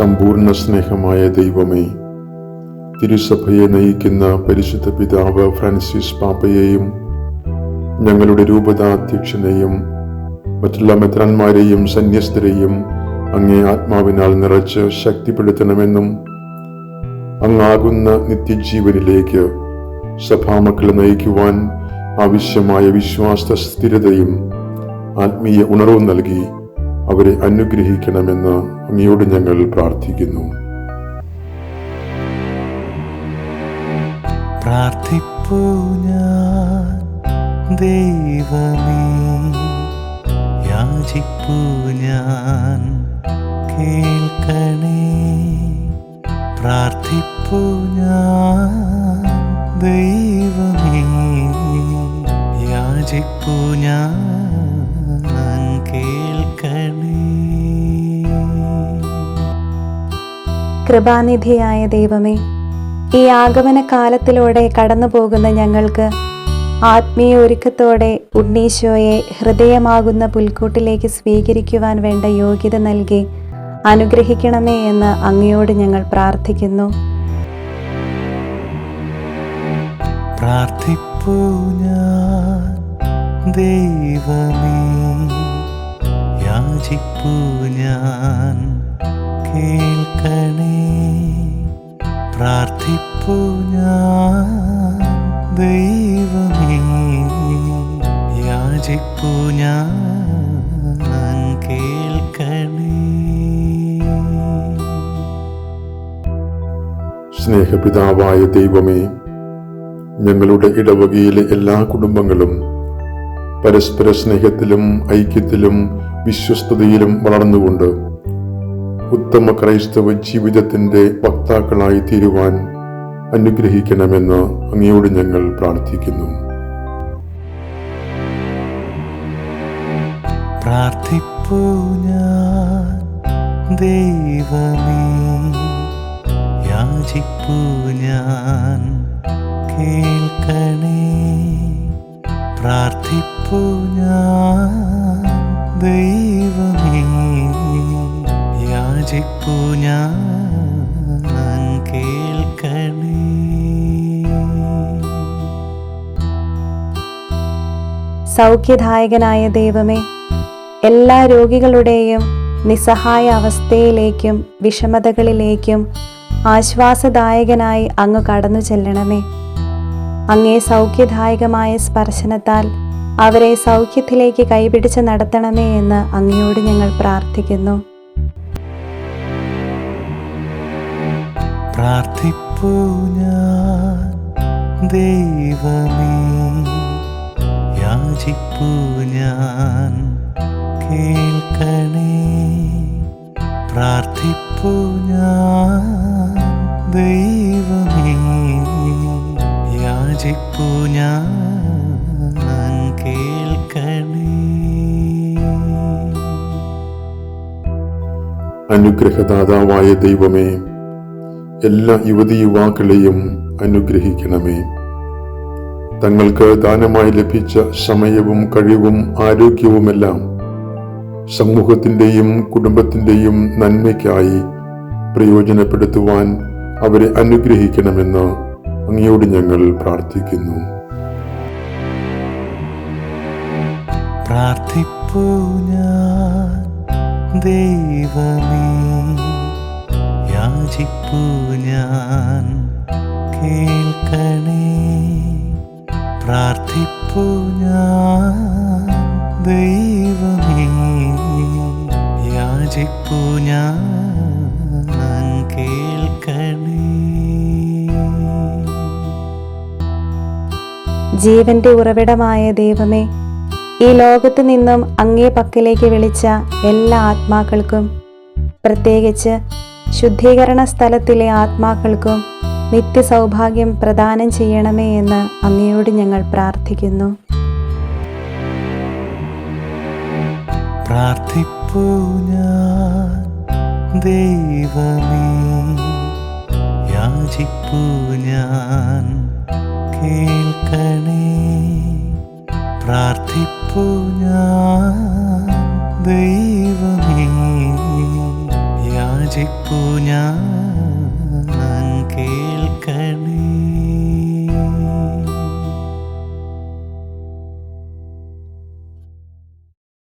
സമ്പൂർണ സ്നേഹമായ ദൈവമേ തിരുസഭയെ നയിക്കുന്ന പരിശുദ്ധ പിതാവ് ഫ്രാൻസിസ് പാപ്പയെയും ഞങ്ങളുടെ രൂപതാധ്യക്ഷനെയും മറ്റുള്ള മെത്രാന്മാരെയും സന്യസ്തരെയും അങ്ങേ ആത്മാവിനാൽ നിറച്ച് ശക്തിപ്പെടുത്തണമെന്നും അങ്ങാകുന്ന നിത്യജീവനിലേക്ക് സഭാമക്കളെ നയിക്കുവാൻ ആവശ്യമായ വിശ്വാസ സ്ഥിരതയും ആത്മീയ ഉണർവും നൽകി അവരെ അനുഗ്രഹിക്കണമെന്ന് അങ്ങയോട് ഞങ്ങൾ പ്രാർത്ഥിക്കുന്നു. പ്രാർത്ഥിപ്പൂ ഞാൻ ദൈവമേ. യാചിപ്പൂ ഞാൻ ഞാൻ കേൾക്കണേ. കൃപാനിധിയായ ദൈവമേ ഈ ആഗമന കാലത്തിലൂടെ കടന്നു പോകുന്ന ഞങ്ങൾക്ക് ആത്മീയ ഒരുക്കത്തോടെ ഉണ്ണീശോയെ ഹൃദയമാകുന്ന പുൽക്കൂട്ടിലേക്ക് സ്വീകരിക്കുവാൻ വേണ്ട യോഗ്യത നൽകി അനുഗ്രഹിക്കണമേ എന്ന് അങ്ങയോട് ഞങ്ങൾ പ്രാർത്ഥിക്കുന്നു. ഞാൻ ദൈവമേ യാചിപ്പൂ ഞാൻ കേൾക്കണേ. പ്രാർത്ഥിപ്പു ഞാൻ ദൈവമേ. യാചിപ്പു ഞാൻ സ്നേഹപിതാവായ ദൈവമേ ഞങ്ങളുടെ ഇടവകയിലെ എല്ലാ കുടുംബങ്ങളും പരസ്പര സ്നേഹത്തിലും ഐക്യത്തിലും വിശ്വസ്തതയിലും വളർന്നുകൊണ്ട് ഉത്തമ ക്രൈസ്തവ ജീവിതത്തിന്റെ വക്താക്കളായി തീരുവാൻ അനുഗ്രഹിക്കണമെന്ന് അങ്ങയോട് ഞങ്ങൾ പ്രാർത്ഥിക്കുന്നു. പ്രാർത്ഥിപ്പൂ ഞാൻ ദൈവമേ. ഞാൻ കേൾക്കണേ. സൗഖ്യദായകനായ ദൈവമേ എല്ലാ രോഗികളുടെയും നിസ്സഹായ അവസ്ഥയിലേക്കും വിഷമതകളിലേക്കും ആശ്വാസദായകനായി അങ്ങ് കടന്നു ചെല്ലണമേ. അങ്ങേ സൗഖ്യദായകമായ സ്പർശനത്താൽ അവരെ സൗഖ്യത്തിലേക്ക് കൈപിടിച്ച് നടത്തണമേ എന്ന് അങ്ങയോട് ഞങ്ങൾ പ്രാർത്ഥിക്കുന്നു. പ്രാർത്ഥിപ്പൂ ഞാൻ. ദൈവമേ യാചിപ്പൂ ഞാൻ. കേൾക്കണേ. പ്രാർത്ഥിപ്പൂ ഞാൻ. ദൈവമേ യാചിപ്പൂ ഞാൻ. കേൾക്കണേ. അനുഗ്രഹദാതാവായ ദൈവമേ എല്ലാ യുവതി യുവാക്കളെയും അനുഗ്രഹിക്കണമേ. തങ്ങൾക്ക് ദാനമായി ലഭിച്ച സമയവും കഴിവും ആരോഗ്യവുമെല്ലാം സമൂഹത്തിന്റെയും കുടുംബത്തിന്റെയും നന്മയ്ക്കായി പ്രയോജനപ്പെടുത്തുവാൻ അവരെ അനുഗ്രഹിക്കണമെന്ന് അങ്ങയോട് ഞങ്ങൾ പ്രാർത്ഥിക്കുന്നു. പ്രാർത്ഥിപ്പൂ ഞാൻ ദൈവമേ. യാചിപ്പൂ ഞാൻ കേൾക്കണേ. പ്രാർത്ഥിപ്പൂ ഞാൻ ദൈവമേ. യാചിപ്പൂ ഞാൻ കേൾക്കണേ. ജീവന്റെ ഉറവിടമായ ദൈവമേ ഈ ലോകത്ത് നിന്നും അങ്ങേ പക്കലേക്ക് വിളിച്ച എല്ലാ ആത്മാക്കൾക്കും പ്രത്യേകിച്ച് ശുദ്ധീകരണ സ്ഥലത്തിലെ ആത്മാക്കൾക്കും നിത്യസൗഭാഗ്യം പ്രദാനം ചെയ്യണമേ എന്ന് അങ്ങയോട് ഞങ്ങൾ പ്രാർത്ഥിക്കുന്നു. പ്രാർത്ഥിപ്പൂ ഞാൻ ദൈവമേ യാചിപ്പു ഞാൻ കേൾക്കണേ.